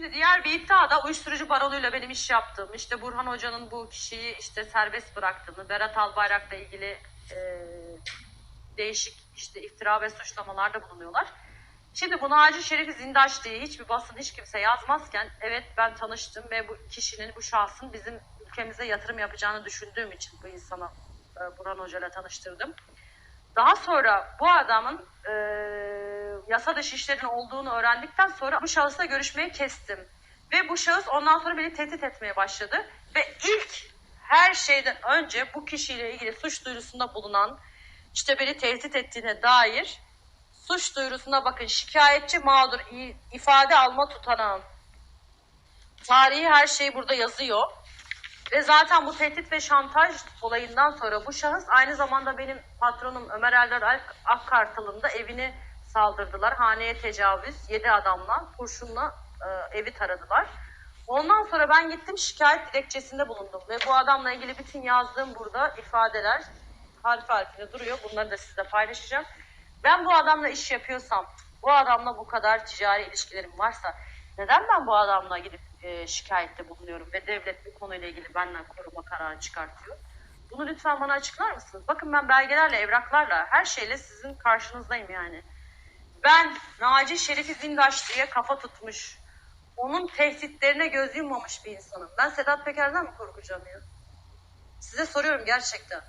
Diğer bir iddia da uyuşturucu baronuyla benim iş yaptığım, işte Burhan Hoca'nın bu kişiyi işte serbest bıraktığını, Berat Albayrak'la ilgili e, değişik işte iftira ve suçlamalarda bulunuyorlar. Şimdi bu Naci Şerif Zindaş diye hiçbir basın hiç kimse yazmazken evet ben tanıştım ve bu kişinin, bu şahsın bizim ülkemize yatırım yapacağını düşündüğüm için bu insana e, Burhan Hoca'yla tanıştırdım. Daha sonra bu adamın e, yasa dışı işlerin olduğunu öğrendikten sonra bu şahısla görüşmeyi kestim. Ve bu şahıs ondan sonra beni tehdit etmeye başladı. Ve ilk her şeyden önce bu kişiyle ilgili suç duyurusunda bulunan işte beni tehdit ettiğine dair suç duyurusuna bakın şikayetçi mağdur ifade alma tutanağın tarihi her şey burada yazıyor. Ve zaten bu tehdit ve şantaj olayından sonra bu şahıs aynı zamanda benim patronum Ömer Eldar Ak- Akkartal'ın da evini saldırdılar. Haneye tecavüz, yedi adamla, kurşunla e, evi taradılar. Ondan sonra ben gittim şikayet dilekçesinde bulundum. Ve bu adamla ilgili bütün yazdığım burada ifadeler harf harfine duruyor. Bunları da sizle paylaşacağım. Ben bu adamla iş yapıyorsam, bu adamla bu kadar ticari ilişkilerim varsa neden ben bu adamla gidip e, şikayette bulunuyorum ve devlet bu konuyla ilgili benden koruma kararı çıkartıyor? Bunu lütfen bana açıklar mısınız? Bakın ben belgelerle, evraklarla, her şeyle sizin karşınızdayım yani. Ben Naci Şerif'i Zindaş diye kafa tutmuş, onun tehditlerine göz yummamış bir insanım. Ben Sedat Peker'den mi korkacağım ya? Size soruyorum gerçekten.